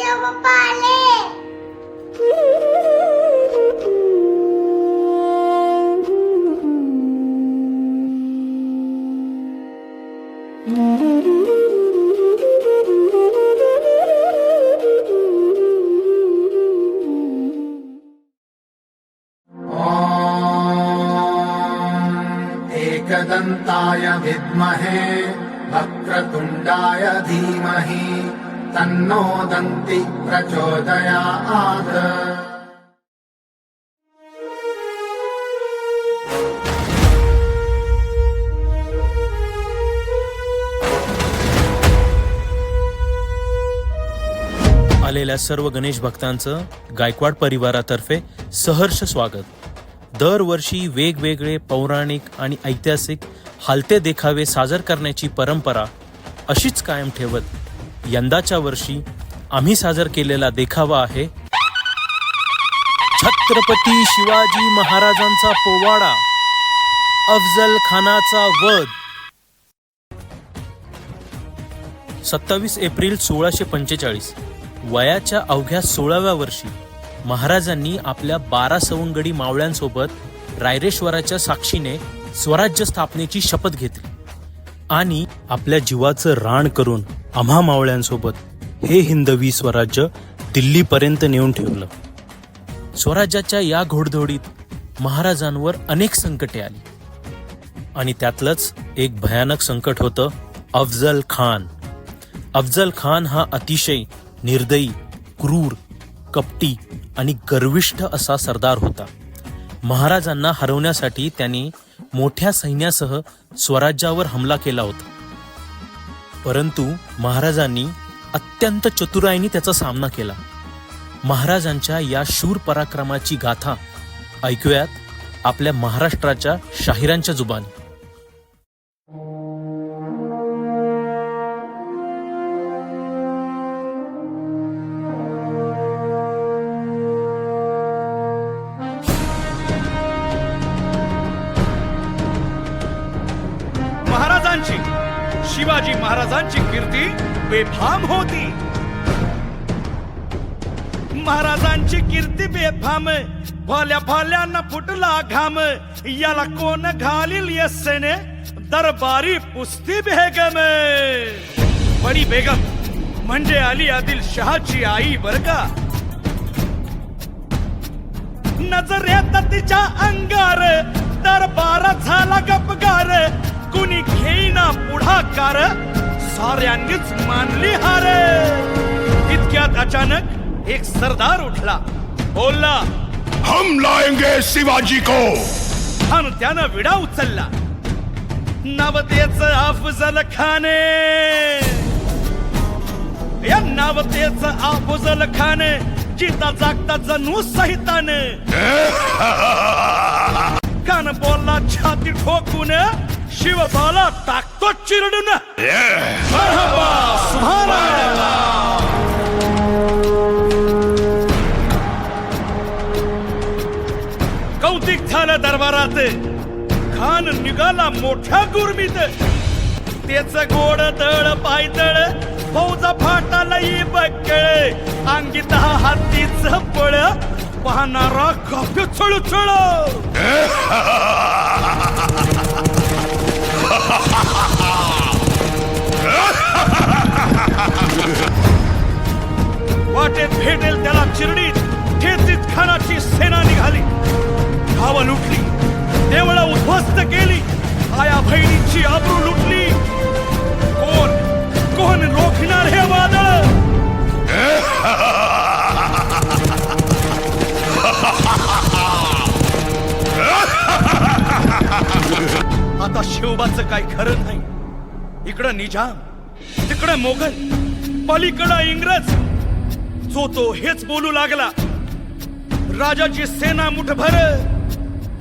देवबाप्पा एकदन्ताय विद्महे वक्रतुण्डाय धीमहि। तन्नो दन्ति प्रचोदयात्। आलेल्या सर्व गणेश भक्तांचं गायकवाड परिवारातर्फे सहर्ष स्वागत. दरवर्षी वेगवेगळे पौराणिक आणि ऐतिहासिक हालते देखावे सादर करण्याची परंपरा अशीच कायम ठेवत यंदाच्या वर्षी आम्ही सादर केलेला देखावा आहे. छत्रपती शिवाजी महाराजांचा पोवाडा अफजल खानाचा वध. सत्तावीस एप्रिल सोळाशे पंचेचाळीस वयाच्या अवघ्या सोळाव्या वर्षी महाराजांनी आपल्या बारा सवंगडी मावळ्यांसोबत रायरेश्वराच्या साक्षीने स्वराज्य स्थापनेची शपथ घेतली आणि आपल्या जीवाचं रान करून आम्हा मावळ्यांसोबत हे हिंदवी स्वराज्य दिल्लीपर्यंत नेऊन ठेवलं. स्वराज्याच्या या घोडदौडीत महाराजांवर अनेक संकटे आली. आणि त्यातलंच एक भयानक संकट होतं अफजल खान. अफजल खान हा अतिशय निर्दयी क्रूर कपटी आणि गर्विष्ठ असा सरदार होता. महाराजांना हरवण्यासाठी त्याने मोठ्या सैन्यासह स्वराज्यावर हमला केला होता. परंतु महाराजांनी अत्यंत चतुराईने त्याचा सामना केला. महाराजांच्या या शूर पराक्रमाची गाथा ऐकूयात आपल्या महाराष्ट्राच्या शाहिरांच्या जुबानी. शिवाजी महाराजांची कीर्ती बेफाम होती. महाराजांची कीर्ती बेफाम भाल्या भाल्यानं फुटला घाम. याला कोण घालील यस्सेने दरबारी पुस्ती बेगम. बडी बेगम म्हणजे अली आदिल शहाची आई बर का? नजरेत तिच्या अंगार दरबार झाला गपगार. कुणी घेईना पुढाकार साऱ्यांनीच मानली हार. इतक्यात अचानक एक सरदार उठला. बोलला हम लाएंगे शिवाजी को। आणि त्यानं विडा उचलला. नवतेच अफजल खाने. या नवतेच अफजल खान जिता जागता जणू सहिताने कान बोलला छाती ठोकून शिवबाला टाकतो चिरडून मरहबा, कौतिक झालं दरबारात खान निघाला मोठ्या गुरमीत त्याच गोड दळ पायदळ फौजा फाटाला बकळ अंगी दहा हातीच पळ पाहणारा काप्य चळचळ वाटेत भेटेल त्याला चिरडीत ठेचीत खानाची सेना निघाली. गावं लुटली देवळं उद्ध्वस्त केली. आया बहिणीची आबरू लुटली. कोण? कोण रोखणार हे वादळ? आता शिवबाचं काही खरं नाही. इकडं निजाम. तिकडं मोगल पलीकडं इंग्रज. जो तो हेच बोलू लागला राजाची सेना मुठभर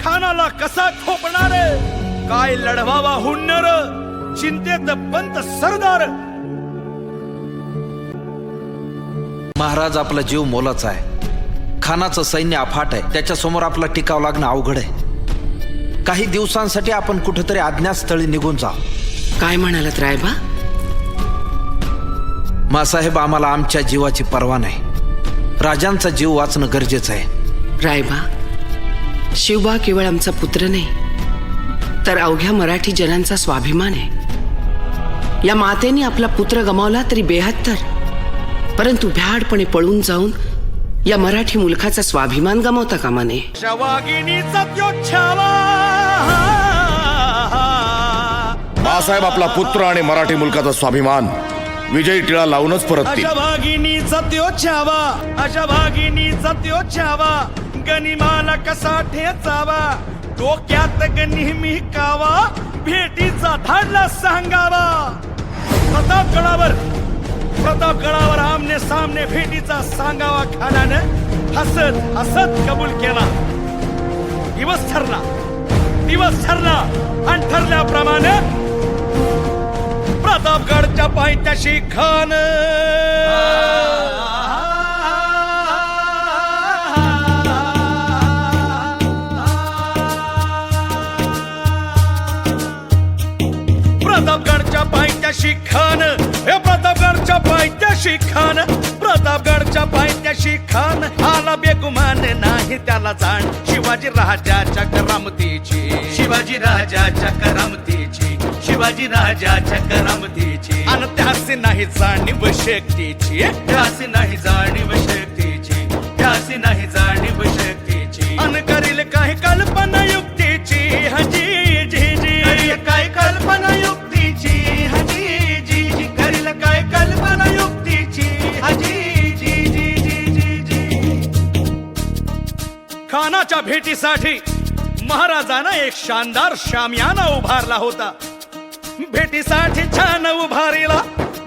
खानाला कसा खोपणार काय लढवावा हुन्नर चिंतेत पंत सरदार. महाराज आपला जीव मोलाचा आहे. खानाचं सैन्य अफाट आहे. त्याच्यासमोर आपला टिकाव लागणं अवघड आहे. काही दिवसांसाठी आपण कुठेतरी अज्ञातस्थळी निघून जा काय म्हणालात रायबा? मासाहेब आम्हाला आमच्या जीवाची पर्वा नाही. राजांचा जीव वाचणं गरजेचं आहे. रायबा शिवबा केवळ आमचा पुत्र नाही तर अवघ्या मराठी जनांचा स्वाभिमान आहे. या मातेने आपला पुत्र गमावला तरी बेहत्तर परंतु भ्याडपणे पळून जाऊन या मराठी मुलखाचा स्वाभिमान गमावता कामा नये. बाळासाहेब आपला पुत्र आणि मराठी मुलकाचा स्वाभिमान. विजयी टिळा लावूनच परततील अशा भागिनीचा त्यो छावा अशा भागिनीचा त्यो छावा गनिमाला कसा ठेचावा डोक्यात ग नेहमी कावा भेटीचा धाडला सांगावा. प्रतापगडावर प्रतापगडावर आमने सामने भेटीचा सांगावा खानानं हसत हसत कबूल केला. दिवस ठरला दिवस ठरला. आणि ठरल्याप्रमाणे प्रतापगडच्या पायथ्याशी खान प्रतापगडच्या पायथ्याशी खान हे प्रतापगडच्या पायथ्याशी खान प्रतापगडच्या पायथ्याशी खान आला बेगुमान नाही त्याला जाण. शिवाजी राजाच्या करामतीची. शिवाजी राजाच्या करामतीची. शिवाजी राजाच्या करामतीची आणि त्यासी नाही जाणीव शक्तीची. त्यासी नाही जाणीव शक्तीची. त्यासी नाही जाणीव शक्तीची. अन करील काही कल्पना युक्तीची. हजी जी जी. काय कल्पना युक्तीची. हजी जी जी. करील काय कल्पना युक्तीची. हजी जी जी जी जी जी. खानाच्या भेटीसाठी महाराजानं एक शानदार शामियाना उभारला होता. भेटीसाठी छान उभारीला.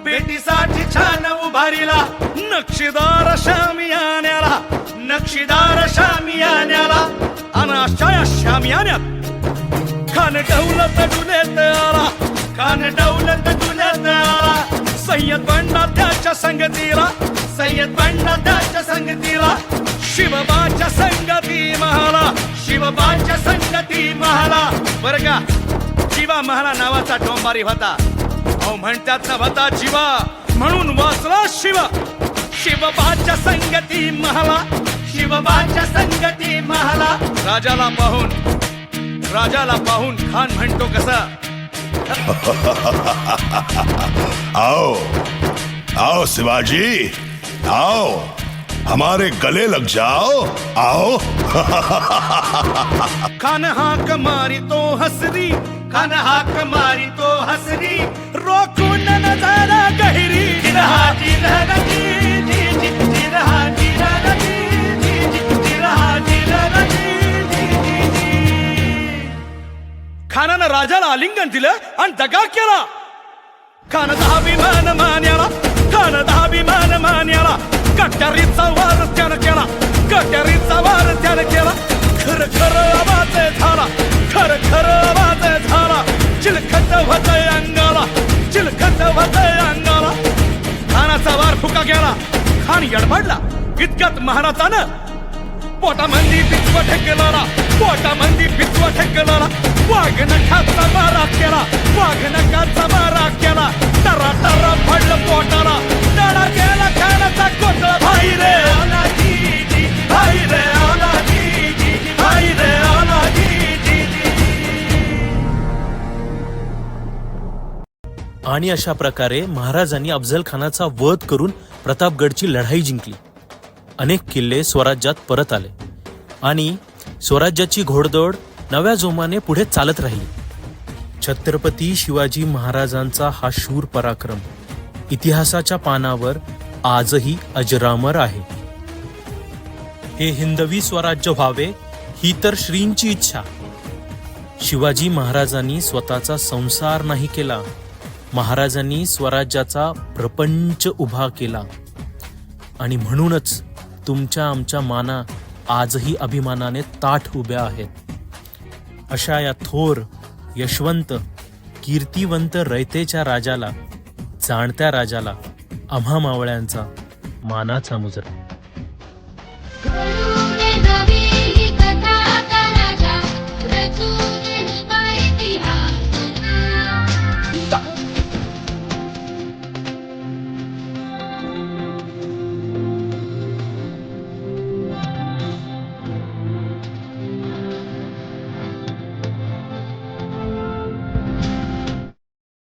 भेटीसाठी छान उभारीला. नक्षीदार शामियान्याला नक्षीदार शामियान्याला अनाशाया अशा शामियान्यात खान डौलत डुलेत आला. खान डौलत डुलेत आला. सय्यद बंडा त्याच्या संगतीला. सय्यद बंडा त्याच्या संगतीला. शिवबाच्या संगती महाला. शिवबाच्या संगती महाला. बरं का? जीवा महाला नावाचा डोंबारी होता अहो म्हणतात ना होता जीवा म्हणून वाचला शिव. शिवबाच्या संगती महाला शिवबाच्या संगती महाला. राजाला पाहून राजाला पाहून खान म्हणतो कसा. आओ आओ शिवाजी आओ हमारे गले लग जाओ आओ. खान हाक मारी तो हसरी खान हाक मारी तो हसरी रोखून नजारा गहिरी. जिरहा जिरहा जी, जी, जी, जिरहा जिरहा जी, जी, जी, जिरहा जिरहा जी, जी, जी, जी. खानानं राजाला आलिंगन दिलं आणि दगा केला. खान दहा विमान मान्याला खान दहा विमान मान्याला. कट्यारीचा वार त्यानं केला कट्यारीचा वार त्यानं केला. खर खर अंगाला खानाचा वार फुका गेला. खान यडबडला इतक्यात महाराजानं पोटामंदी बिचवा ठेकलेला पोटामंदी बिचवा ठेकलेला वाघ खाचा मारा केला. वाघ खाचा मारा केला. टरा टरा पडलं पोटा आणि अशा प्रकारे महाराजांनी अफजल खानाचा वध करून प्रतापगडची लढाई जिंकली. अनेक किल्ले स्वराज्यात परत आले. आणि स्वराज्याची घोडदौड नव्या जोमाने पुढे चालत राहिली. छत्रपती शिवाजी महाराजांचा हा शूर पराक्रम इतिहासाच्या पानावर आजही अजरामर आहे. हे हिंदवी स्वराज्य व्हावे ही तर श्रींची इच्छा. शिवाजी महाराजांनी स्वतःचा संसार नाही केला. महाराजांनी स्वराज्याचा प्रपंच उभा केला. आणि म्हणूनच तुमच्या आमच्या माना आजही अभिमानाने ताठ उभ्या आहेत. अशा या थोर यशवंत कीर्तिवंत रयतेच्या राजाला जाणत्या राजाला आम्हा मावळ्यांचा मानाचा मुजरा.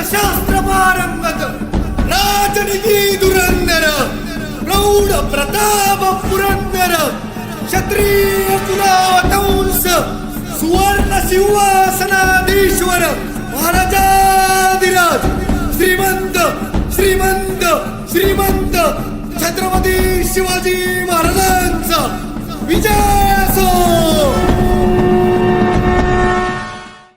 शस्त्र अस्त्र शास्त्र पारंगत राजनिधी धुरंधर प्रौढ प्रताप पुरंदर क्षत्रिय कुलावतंस सुवर्ण सिंहासनाधीश्वर महाराजाधिराज श्रीमंत श्रीमंत श्रीमंत छत्रपती शिवाजी महाराजांचा विजय